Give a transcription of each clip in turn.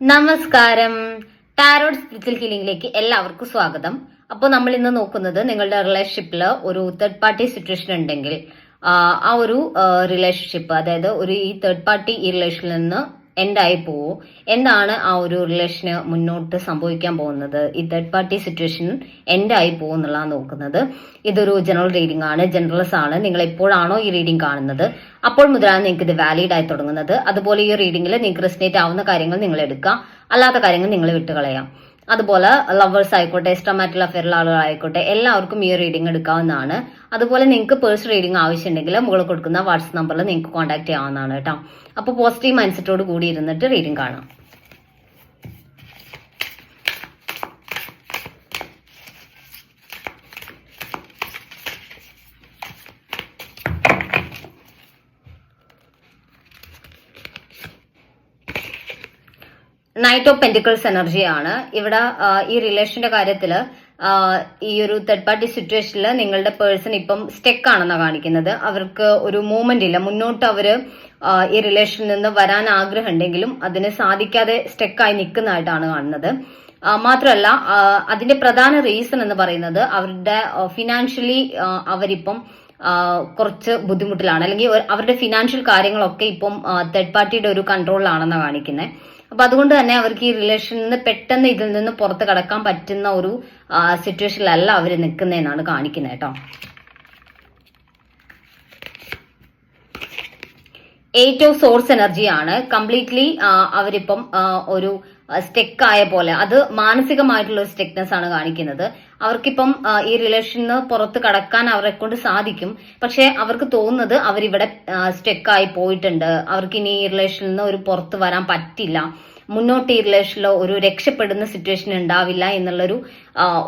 നമസ്കാരം. Tarot spiritual ഹീലിംഗിലേക്ക് എല്ലാവർക്കും സ്വാഗതം. അപ്പോൾ നമ്മൾ ഇന്ന് നോക്കുന്നത് നിങ്ങളുടെ റിലേഷൻഷിപ്പിൽ ഒരു തേർഡ് പാർട്ടി സിറ്റുവേഷൻ ഉണ്ടെങ്കിൽ ആ, ഒരു റിലേഷൻഷിപ്പ് അതായത് ഒരു ഈ തേർഡ് പാർട്ടി ഈ റിലേഷനിൽ നിന്ന് എൻഡായി പോവോ? എന്താണ് ആ ഒരു റിലേഷന് മുന്നോട്ട് സംഭവിക്കാൻ പോകുന്നത്? ഈ തേർഡ് പാർട്ടി സിറ്റുവേഷൻ എൻഡായി പോകും എന്നുള്ളതാണ് നോക്കുന്നത്. ഇതൊരു ജനറൽ റീഡിംഗ് ആണ്. ജനറൽസ് ആണ്. നിങ്ങൾ എപ്പോഴാണോ ഈ റീഡിംഗ് കാണുന്നത്? അപ്പോൾ മുതലാണ് നിങ്ങൾക്ക് ഇത് വാലിഡ് ആയി തുടങ്ങുന്നത്. അതുപോലെ ഈ റീഡിംഗിൽ നിങ്ങൾക്ക് റെസിനേറ്റ് ആവുന്ന കാര്യങ്ങൾ നിങ്ങൾ എടുക്കാം. അല്ലാത്ത കാര്യങ്ങൾ നിങ്ങൾ വിട്ടുകളയാം. അതുപോലെ ലവേഴ്സ് ആയിക്കോട്ടെ എക്സ്ട്രാമാറ്റൽ അഫെയറിലെ ആളുകളായിക്കോട്ടെ എല്ലാവർക്കും ഈ റീഡിംഗ് എടുക്കാവുന്നതാണ്. അതുപോലെ നിങ്ങൾക്ക് പേഴ്സ് റീഡിംഗ് ആവശ്യമുണ്ടെങ്കിൽ മുകളിൽ കൊടുക്കുന്ന വാട്സ്ആപ്പ് നമ്പറിൽ നിങ്ങൾക്ക് കോൺടാക്ട് ചെയ്യാവുന്നതാണ് കേട്ടോ. അപ്പോൾ പോസിറ്റീവ് മൈൻഡ് സെറ്റോട് കൂടി ഇരുന്നിട്ട് റീഡിംഗ് കാണാം. നൈറ്റ് ഓഫ് പെന്റിക്കിൾസ് എനർജിയാണ് ഇവിടെ ഈ റിലേഷന്റെ കാര്യത്തിൽ ഈ ഒരു തേർഡ് പാർട്ടി സിറ്റുവേഷനിൽ നിങ്ങളുടെ പേഴ്സൺ ഇപ്പം സ്റ്റെക്ക് ആണെന്നാണ് കാണിക്കുന്നത്. അവർക്ക് ഒരു മൂവ്മെന്റ് ഇല്ല. മുന്നോട്ട് അവർ ഈ റിലേഷനിൽ നിന്ന് വരാൻ ആഗ്രഹം ഉണ്ടെങ്കിലും അതിന് സാധിക്കാതെ സ്റ്റെക്കായി നിൽക്കുന്നതായിട്ടാണ് കാണുന്നത്. മാത്രമല്ല അതിന്റെ പ്രധാന റീസൺ എന്ന് പറയുന്നത് അവരുടെ ഫിനാൻഷ്യലി അവരിപ്പം കുറച്ച് ബുദ്ധിമുട്ടിലാണ്. അല്ലെങ്കിൽ അവരുടെ ഫിനാൻഷ്യൽ കാര്യങ്ങളൊക്കെ ഇപ്പം തേർഡ് പാർട്ടിയുടെ ഒരു കൺട്രോളിലാണെന്നാണ് കാണിക്കുന്നത് അപ്പൊ അതുകൊണ്ട് തന്നെ അവർക്ക് ഈ റിലേഷനിൽ നിന്ന് പെട്ടെന്ന് ഇതിൽ നിന്ന് പുറത്ത് കടക്കാൻ പറ്റുന്ന ഒരു സിറ്റുവേഷനിലല്ല അവർ നിൽക്കുന്നതെന്നാണ് കാണിക്കുന്നത് കേട്ടോ. എയ്റ്റ് ഓഫ് സോഴ്സ് എനർജിയാണ് കംപ്ലീറ്റ്ലി അവരിപ്പം ഒരു സ്റ്റെക്ക് ആയ പോലെ. അത് മാനസികമായിട്ടുള്ള ഒരു സ്റ്റെക്നെസ് ആണ് കാണിക്കുന്നത്. അവർക്കിപ്പം ഈ റിലേഷനിൽ പുറത്ത് കടക്കാൻ അവരെ കൊണ്ട് സാധിക്കും. പക്ഷെ അവർക്ക് തോന്നുന്നത് അവരിവിടെ സ്റ്റെക്ക് ആയി പോയിട്ടുണ്ട്. അവർക്ക് ഇനി ഈ റിലേഷനിൽ നിന്ന് ഒരു പുറത്ത് വരാൻ പറ്റില്ല. മുന്നോട്ട് ഈ റിലേഷനിലോ ഒരു രക്ഷപ്പെടുന്ന സിറ്റുവേഷൻ ഉണ്ടാവില്ല എന്നുള്ളൊരു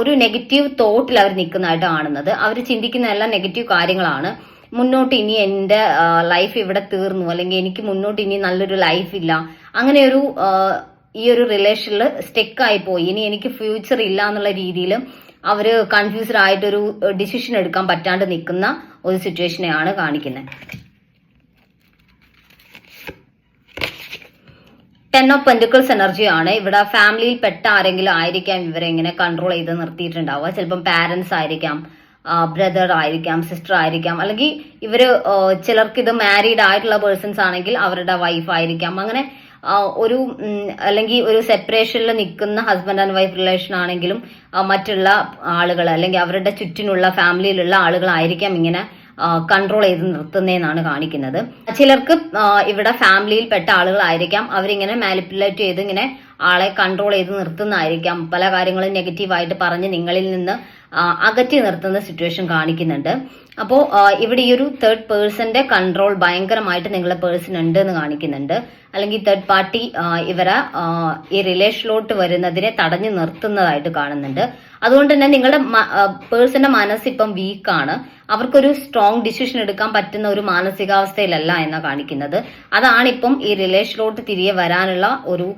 ഒരു നെഗറ്റീവ് തോട്ടിൽ അവർ നിൽക്കുന്നതായിട്ട് കാണുന്നത്. അവർ ചിന്തിക്കുന്ന എല്ലാ നെഗറ്റീവ് കാര്യങ്ങളാണ്. മുന്നോട്ട് ഇനി എന്റെ ലൈഫ് ഇവിടെ തീർന്നു. അല്ലെങ്കിൽ എനിക്ക് മുന്നോട്ട് ഇനി നല്ലൊരു ലൈഫ് ഇല്ല. അങ്ങനെ ഒരു ഈ ഒരു റിലേഷനിൽ സ്റ്റെക്കായി പോയി. ഇനി എനിക്ക് ഫ്യൂച്ചർ ഇല്ല എന്നുള്ള രീതിയിൽ അവർ കൺഫ്യൂസ്ഡ് ആയിട്ടൊരു ഡിസിഷൻ എടുക്കാൻ പറ്റാണ്ട് നിൽക്കുന്ന ഒരു സിറ്റുവേഷനെയാണ് കാണിക്കുന്നത് ടെൻ ഓഫ് പെന്റിക്കിൾസ് എനർജിയാണ് ഇവിടെ ഫാമിലിയിൽ പെട്ട ആരെങ്കിലും ആയിരിക്കാം ഇവരെ ഇങ്ങനെ കൺട്രോൾ ചെയ്ത് നിർത്തിയിട്ടുണ്ടാവുക. ചിലപ്പം പാരന്റ്സ് ആയിരിക്കാം ബ്രദർ ആയിരിക്കാം സിസ്റ്റർ ആയിരിക്കാം. അല്ലെങ്കിൽ ഇവർ ചിലർക്ക് ഇത് മാരീഡ് ആയിട്ടുള്ള പേഴ്സൺസ് ആണെങ്കിൽ അവരുടെ വൈഫ് ആയിരിക്കാം. അങ്ങനെ ഒരു അല്ലെങ്കിൽ ഒരു സെപ്പറേഷനിൽ നിൽക്കുന്ന ഹസ്ബൻഡ് ആൻഡ് വൈഫ് റിലേഷൻ ആണെങ്കിലും മറ്റുള്ള ആളുകൾ അല്ലെങ്കിൽ അവരുടെ ചുറ്റിനുള്ള ഫാമിലിയിലുള്ള ആളുകളായിരിക്കാം ഇങ്ങനെ കൺട്രോൾ ചെയ്ത് നിർത്തുന്നതെന്നാണ് കാണിക്കുന്നത്. ചിലർക്ക് ഇവിടെ ഫാമിലിയിൽ പെട്ട ആളുകളായിരിക്കാം അവരിങ്ങനെ മാനിപ്പുലേറ്റ് ചെയ്ത് ഇങ്ങനെ ആളെ കൺട്രോൾ ചെയ്ത് നിർത്തുന്നതായിരിക്കാം. പല കാര്യങ്ങളും നെഗറ്റീവായിട്ട് പറഞ്ഞ് നിങ്ങളിൽ നിന്ന് അകറ്റി നിർത്തുന്ന സിറ്റുവേഷൻ കാണിക്കുന്നുണ്ട്. അപ്പോൾ ഇവിടെ ഈ ഒരു തേർഡ് പേഴ്സന്റെ കൺട്രോൾ ഭയങ്കരമായിട്ട് നിങ്ങളുടെ പേഴ്സൺ ഉണ്ട് എന്ന് കാണിക്കുന്നുണ്ട്. അല്ലെങ്കിൽ തേർഡ് പാർട്ടി ഇവരെ ഈ റിലേഷനിലോട്ട് വരുന്നതിനെ തടഞ്ഞു നിർത്തുന്നതായിട്ട് കാണുന്നുണ്ട്. അതുകൊണ്ട് തന്നെ നിങ്ങളുടെ പേഴ്സന്റെ മനസ്സിപ്പം വീക്കാണ് അവർക്കൊരു സ്ട്രോങ് ഡിസിഷൻ എടുക്കാൻ പറ്റുന്ന ഒരു മാനസികാവസ്ഥയിലല്ല എന്നാ കാണിക്കുന്നത്. അതാണ് ഇപ്പം ഈ റിലേഷനിലോട്ട് തിരികെ വരാനുള്ള ഒരു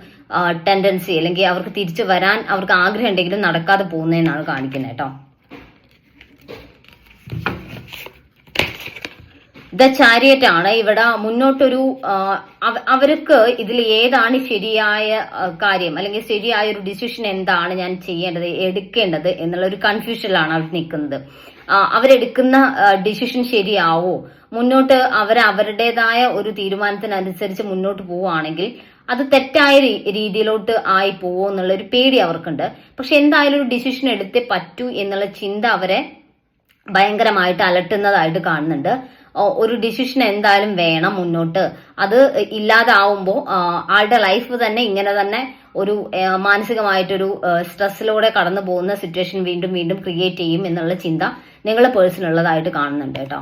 ടെൻഡൻസി അല്ലെങ്കിൽ അവർക്ക് തിരിച്ചു വരാൻ അവർക്ക് ആഗ്രഹം ഉണ്ടെങ്കിലും നടക്കാതെ പോകുന്നതെന്നാണ് കാണിക്കുന്നത് കേട്ടോ. ദ ചാരിയറ്റ് ആണ് ഇവിടെ മുന്നോട്ടൊരു അവർക്ക് ഇതിൽ ഏതാണ് ശരിയായ കാര്യം അല്ലെങ്കിൽ ശരിയായ ഒരു ഡിസിഷൻ എന്താണ് ഞാൻ ചെയ്യേണ്ടത് എടുക്കേണ്ടത് എന്നുള്ള ഒരു കൺഫ്യൂഷനിലാണ് അവർ നിൽക്കുന്നത്. അവരെടുക്കുന്ന ഡിസിഷൻ ശരിയാവോ? മുന്നോട്ട് അവർ അവരുടേതായ ഒരു തീരുമാനത്തിനനുസരിച്ച് മുന്നോട്ട് പോവുകയാണെങ്കിൽ അത് തെറ്റായ രീതിയിലോട്ട് ആയി പോവോ എന്നുള്ള ഒരു പേടി അവർക്കുണ്ട്. പക്ഷെ എന്തായാലും ഒരു ഡിസിഷൻ എടുത്തേ പറ്റൂ എന്നുള്ള ചിന്ത അവരെ ഭയങ്കരമായിട്ട് അലട്ടുന്നതായിട്ട് കാണുന്നുണ്ട്. ഒരു ഡിസിഷൻ എന്തായാലും വേണം മുന്നോട്ട്. അത് ഇല്ലാതാവുമ്പോൾ ആളുടെ ലൈഫ് തന്നെ ഇങ്ങനെ തന്നെ ഒരു മാനസികമായിട്ടൊരു സ്ട്രെസ്സിലൂടെ കടന്നു പോകുന്ന സിറ്റുവേഷൻ വീണ്ടും വീണ്ടും ക്രിയേറ്റ് ചെയ്യും എന്നുള്ള ചിന്ത നിങ്ങൾ പേഴ്സണുള്ളതായിട്ട് കാണുന്നുണ്ട് കേട്ടോ.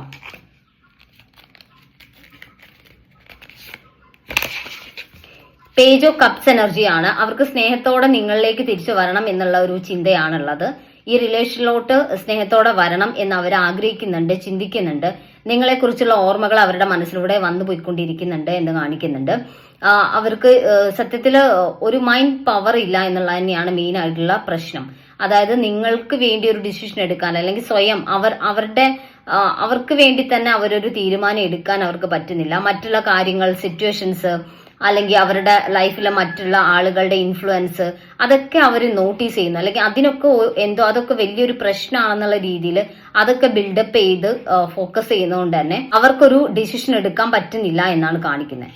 പേജ് ഓഫ് കപ്സ് എനർജിയാണ് അവർക്ക് സ്നേഹത്തോടെ നിങ്ങളിലേക്ക് തിരിച്ചു വരണം എന്നുള്ള ഒരു ചിന്തയാണുള്ളത്. ഈ റിലേഷനിലോട്ട് സ്നേഹത്തോടെ വരണം എന്ന് അവർ ആഗ്രഹിക്കുന്നുണ്ട് ചിന്തിക്കുന്നുണ്ട്. നിങ്ങളെക്കുറിച്ചുള്ള ഓർമ്മകൾ അവരുടെ മനസ്സിലൂടെ വന്നു പോയിക്കൊണ്ടിരിക്കുന്നുണ്ട് എന്ന് കാണിക്കുന്നുണ്ട്. അവർക്ക് സത്യത്തിൽ ഒരു മൈൻഡ് പവർ ഇല്ല എന്നുള്ളത് തന്നെയാണ് മെയിൻ ആയിട്ടുള്ള പ്രശ്നം. അതായത് നിങ്ങൾക്ക് വേണ്ടി ഒരു ഡിസിഷൻ എടുക്കാൻ അല്ലെങ്കിൽ സ്വയം അവർ അവരുടെ അവർക്ക് വേണ്ടി തന്നെ അവരൊരു തീരുമാനം എടുക്കാൻ അവർക്ക് പറ്റുന്നില്ല. മറ്റുള്ള കാര്യങ്ങൾ സിറ്റുവേഷൻസ് അല്ലെങ്കിൽ അവരുടെ ലൈഫിലെ മറ്റുള്ള ആളുകളുടെ ഇൻഫ്ലുവൻസ് അതൊക്കെ അവർ നോട്ടീസ് ചെയ്യുന്നു. അല്ലെങ്കിൽ അതിനൊക്കെ എന്തോ അതൊക്കെ വലിയൊരു പ്രശ്നമാണെന്നുള്ള രീതിയിൽ അതൊക്കെ ബിൽഡപ്പ് ചെയ്ത് ഫോക്കസ് ചെയ്യുന്നതുകൊണ്ട് തന്നെ അവർക്കൊരു ഡിസിഷൻ എടുക്കാൻ പറ്റുന്നില്ല എന്നാണ് കാണിക്കുന്നത്.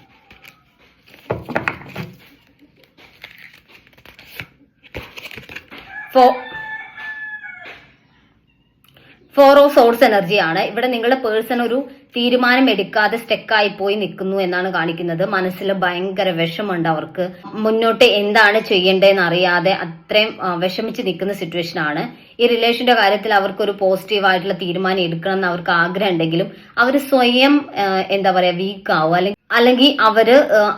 ഫോ ഫോർ ഓഫ് സോഴ്സ് എനർജിയാണ് ഇവിടെ നിങ്ങളുടെ പേഴ്സൺ ഒരു തീരുമാനം എടുക്കാതെ സ്റ്റെക്കായി പോയി നിൽക്കുന്നു എന്നാണ് കാണിക്കുന്നത്. മനസ്സിൽ ഭയങ്കര വിഷമുണ്ട് അവർക്ക്. മുന്നോട്ട് എന്താണ് ചെയ്യേണ്ടതെന്ന് അറിയാതെ അത്രയും വിഷമിച്ച് നിൽക്കുന്ന സിറ്റുവേഷൻ ആണ്. ഈ റിലേഷന്റെ കാര്യത്തിൽ അവർക്കൊരു പോസിറ്റീവ് ആയിട്ടുള്ള തീരുമാനം എടുക്കണം എന്ന് അവർക്ക് ആഗ്രഹം ഉണ്ടെങ്കിലും അവർ സ്വയം എന്താ പറയാ വീക്ക് ആവും അല്ലെങ്കിൽ അല്ലെങ്കിൽ അവർ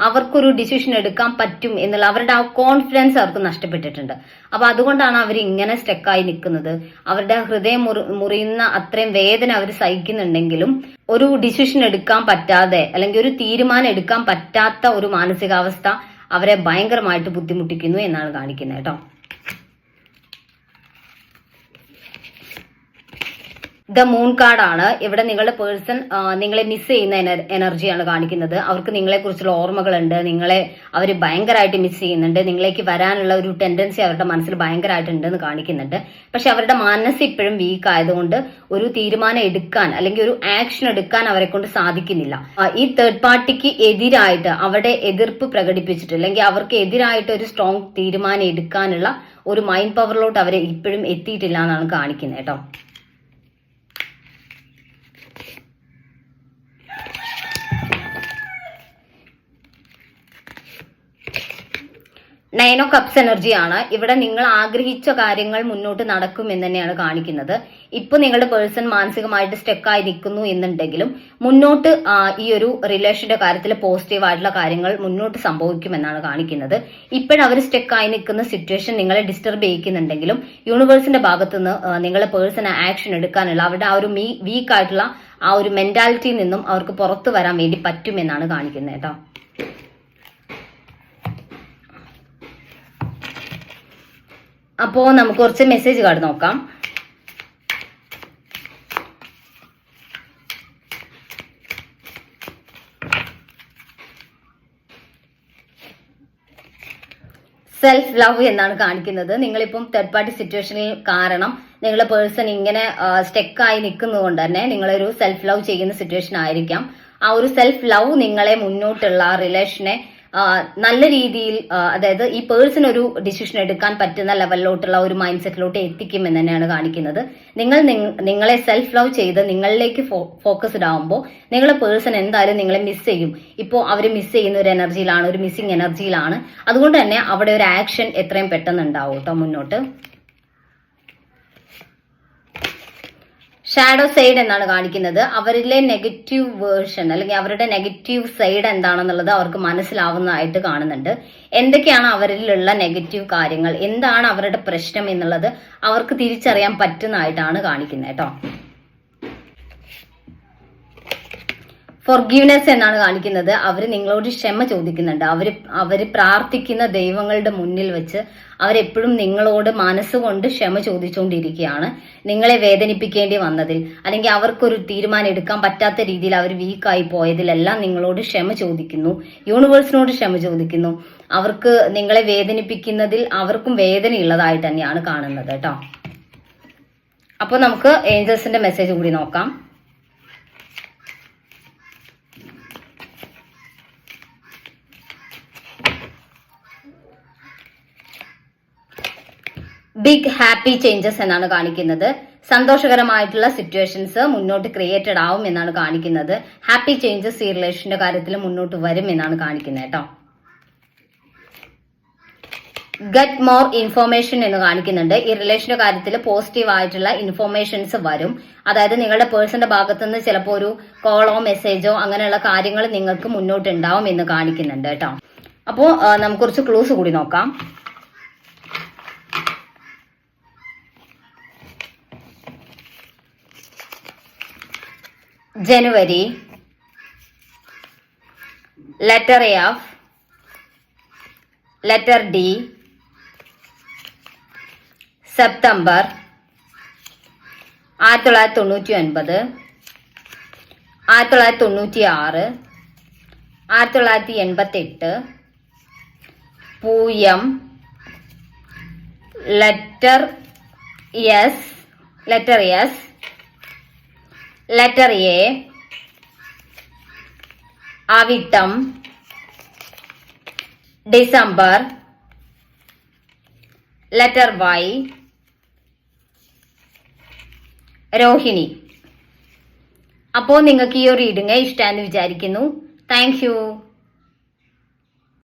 അവർക്കൊരു ഡിസിഷൻ എടുക്കാൻ പറ്റും എന്നുള്ള അവരുടെ ആ കോൺഫിഡൻസ് അവർക്ക് നഷ്ടപ്പെട്ടിട്ടുണ്ട്. അപ്പൊ അതുകൊണ്ടാണ് അവർ ഇങ്ങനെ സ്റ്റെക്കായി നിൽക്കുന്നത്. അവരുടെ ഹൃദയം മുറിയുന്ന അത്രയും വേദന അവർ സഹിക്കുന്നുണ്ടെങ്കിലും ഒരു ഡിസിഷൻ എടുക്കാൻ പറ്റാതെ അല്ലെങ്കിൽ ഒരു തീരുമാനം എടുക്കാൻ പറ്റാത്ത ഒരു മാനസികാവസ്ഥ അവരെ ഭയങ്കരമായിട്ട് ബുദ്ധിമുട്ടിക്കുന്നു എന്നാണ് കാണിക്കുന്നത് കേട്ടോ. ദ മൂൺ കാർഡാണ് ഇവിടെ നിങ്ങളുടെ പേഴ്സൺ നിങ്ങളെ മിസ് ചെയ്യുന്ന എനർ- എനർജിയാണ് കാണിക്കുന്നത്. അവർക്ക് നിങ്ങളെ കുറിച്ചുള്ള ഓർമ്മകളുണ്ട്. നിങ്ങളെ അവർ ഭയങ്കരമായിട്ട് മിസ് ചെയ്യുന്നുണ്ട്. നിങ്ങളേക്ക് വരാനുള്ള ഒരു ടെൻഡൻസി അവരുടെ മനസ്സിൽ ഭയങ്കരമായിട്ടുണ്ട് എന്ന് കാണിക്കുന്നുണ്ട്. പക്ഷെ അവരുടെ മനസ്സ് ഇപ്പോഴും വീക്ക് ആയതുകൊണ്ട് ഒരു തീരുമാനം എടുക്കാൻ അല്ലെങ്കിൽ ഒരു ആക്ഷൻ എടുക്കാൻ അവരെ കൊണ്ട് സാധിക്കുന്നില്ല. ഈ തേർഡ് പാർട്ടിക്ക് എതിരായിട്ട് അവരുടെ എതിർപ്പ് പ്രകടിപ്പിച്ചിട്ട് അല്ലെങ്കിൽ അവർക്ക് എതിരായിട്ട് ഒരു സ്ട്രോങ് തീരുമാനം എടുക്കാനുള്ള ഒരു മൈൻഡ് പവറിലോട്ട് അവരെ ഇപ്പോഴും എത്തിയിട്ടില്ല എന്നാണ് കാണിക്കുന്നത് കേട്ടോ. നയൻ ഓ കപ്സ് എനർജിയാണ്. ഇവിടെ നിങ്ങൾ ആഗ്രഹിച്ച കാര്യങ്ങൾ മുന്നോട്ട് നടക്കും എന്ന് തന്നെയാണ് കാണിക്കുന്നത്. ഇപ്പൊ നിങ്ങളുടെ പേഴ്സൺ മാനസികമായിട്ട് സ്റ്റെക്കായി നിൽക്കുന്നു എന്നുണ്ടെങ്കിലും മുന്നോട്ട് ഈ ഒരു റിലേഷന്റെ കാര്യത്തിൽ പോസിറ്റീവ് ആയിട്ടുള്ള കാര്യങ്ങൾ മുന്നോട്ട് സംഭവിക്കുമെന്നാണ് കാണിക്കുന്നത്. ഇപ്പോഴവർ സ്റ്റെക്കായി നിൽക്കുന്ന സിറ്റുവേഷൻ നിങ്ങളെ ഡിസ്റ്റർബ് ചെയ്യിക്കുന്നുണ്ടെങ്കിലും യൂണിവേഴ്സിന്റെ ഭാഗത്തുനിന്ന് നിങ്ങളെ പേഴ്സൺ ആക്ഷൻ എടുക്കാനുള്ള അവരുടെ ആ ഒരു വീക്ക് ആയിട്ടുള്ള ആ ഒരു മെന്റാലിറ്റിയിൽ നിന്നും അവർക്ക് പുറത്തു വരാൻ വേണ്ടി പറ്റുമെന്നാണ് കാണിക്കുന്നത് കേട്ടോ. അപ്പോ നമുക്ക് കുറച്ച് മെസ്സേജ് കാർഡ് നോക്കാം. സെൽഫ് ലവ് എന്നാണ് കാണിക്കുന്നത്. നിങ്ങളിപ്പം തേർഡ് പാർട്ടി സിറ്റുവേഷനിൽ കാരണം നിങ്ങളുടെ പേഴ്സൺ ഇങ്ങനെ സ്റ്റെക്കായി നിൽക്കുന്നത് കൊണ്ട് തന്നെ നിങ്ങളൊരു സെൽഫ് ലവ് ചെയ്യുന്ന സിറ്റുവേഷൻ ആയിരിക്കാം. ആ ഒരു സെൽഫ് ലവ് നിങ്ങളെ മുന്നോട്ടുള്ള റിലേഷനെ നല്ല രീതിയിൽ അതായത് ഈ പേഴ്സൺ ഒരു ഡിസിഷൻ എടുക്കാൻ പറ്റുന്ന ലെവലിലോട്ടുള്ള ഒരു മൈൻഡ് സെറ്റിലോട്ട് എത്തിക്കുമെന്ന് തന്നെയാണ് കാണിക്കുന്നത്. നിങ്ങൾ നിങ്ങളെ സെൽഫ് ലവ് ചെയ്ത് നിങ്ങളിലേക്ക് ഫോക്കസ്ഡ് ആവുമ്പോൾ നിങ്ങളെ പേഴ്സൺ എന്തായാലും നിങ്ങളെ മിസ് ചെയ്യും. ഇപ്പോൾ അവർ മിസ് ചെയ്യുന്ന ഒരു എനർജിയിലാണ് ഒരു മിസ്സിങ് എനർജിയിലാണ് അതുകൊണ്ട് തന്നെ അവിടെ ഒരു ആക്ഷൻ എത്രയും പെട്ടെന്ന് ഉണ്ടാവും കേട്ടോ മുന്നോട്ട്. ഷാഡോ സൈഡ് എന്നാണ് കാണിക്കുന്നത്. അവരിലെ നെഗറ്റീവ് വേർഷൻ അല്ലെങ്കിൽ അവരുടെ നെഗറ്റീവ് സൈഡ് എന്താണെന്നുള്ളത് അവർക്ക് മനസ്സിലാവുന്നതായിട്ട് കാണുന്നുണ്ട്. എന്തൊക്കെയാണ് അവരിലുള്ള നെഗറ്റീവ് കാര്യങ്ങൾ? എന്താണ് അവരുടെ പ്രശ്നം എന്നുള്ളത് അവർക്ക് തിരിച്ചറിയാൻ പറ്റുന്നതായിട്ടാണ് കാണിക്കുന്നത് കേട്ടോ. ഫൊർഗീവ്നെസ് എന്നാണ് കാണിക്കുന്നത്. അവർ നിങ്ങളോട് ക്ഷമ ചോദിക്കുന്നുണ്ട്. അവർ അവർ പ്രാർത്ഥിക്കുന്ന ദൈവങ്ങളുടെ മുന്നിൽ വെച്ച് അവരെപ്പോഴും നിങ്ങളോട് മനസ്സുകൊണ്ട് ക്ഷമ ചോദിച്ചുകൊണ്ടിരിക്കുകയാണ്. നിങ്ങളെ വേദനിപ്പിക്കേണ്ടി വന്നതിൽ. അല്ലെങ്കിൽ അവർക്കൊരു തീരുമാനം എടുക്കാൻ പറ്റാത്ത രീതിയിൽ അവർ വീക്കായി പോയതിലെല്ലാം നിങ്ങളോട് ക്ഷമ ചോദിക്കുന്നു. യൂണിവേഴ്സിനോട് ക്ഷമ ചോദിക്കുന്നു. അവർക്ക് നിങ്ങളെ വേദനിപ്പിക്കുന്നതിൽ അവർക്കും വേദനയുള്ളതായിട്ട് തന്നെയാണ് കാണുന്നത് കേട്ടോ. അപ്പോൾ നമുക്ക് ഏഞ്ചൽസിന്റെ മെസ്സേജ് കൂടി നോക്കാം. ബിഗ് ഹാപ്പി ചേഞ്ചസ് എന്നാണ് കാണിക്കുന്നത്. സന്തോഷകരമായിട്ടുള്ള സിറ്റുവേഷൻസ് മുന്നോട്ട് ക്രിയേറ്റഡ് ആവും എന്നാണ് കാണിക്കുന്നത്. ഹാപ്പി ചേഞ്ചസ് ഈ റിലേഷന്റെ കാര്യത്തിൽ മുന്നോട്ട് വരും എന്നാണ് കാണിക്കുന്നത് കേട്ടോ. ഗെറ്റ് മോർ ഇൻഫോർമേഷൻ എന്ന് കാണിക്കുന്നുണ്ട്. ഈ റിലേഷന്റെ കാര്യത്തിൽ പോസിറ്റീവ് ആയിട്ടുള്ള ഇൻഫോർമേഷൻസ് വരും. അതായത് നിങ്ങളുടെ പേഴ്സന്റെ ഭാഗത്തുനിന്ന് ചിലപ്പോൾ ഒരു കോളോ മെസ്സേജോ അങ്ങനെയുള്ള കാര്യങ്ങൾ നിങ്ങൾക്ക് മുന്നോട്ട് ഉണ്ടാവും എന്ന് കാണിക്കുന്നുണ്ട് കേട്ടോ. അപ്പോ നമുക്ക് കുറച്ച് ക്ലൂസ് കൂടി നോക്കാം. January letter F letter D September ആയിരത്തി തൊള്ളായിരത്തി തൊണ്ണൂറ്റി ഒൻപത് ആയിരത്തി തൊള്ളായിരത്തി തൊണ്ണൂറ്റി ആറ് ആയിരത്തി തൊള്ളായിരത്തി എൺപത്തെട്ട് Pooyam letter S letter S letter A Avittam December letter Y Rohini അപ്പോൾ നിങ്ങൾക്ക് ഈ ഒരു റീഡിങ് ഇഷ്ടമാണെന്ന് വിചാരിക്കുന്നു. താങ്ക്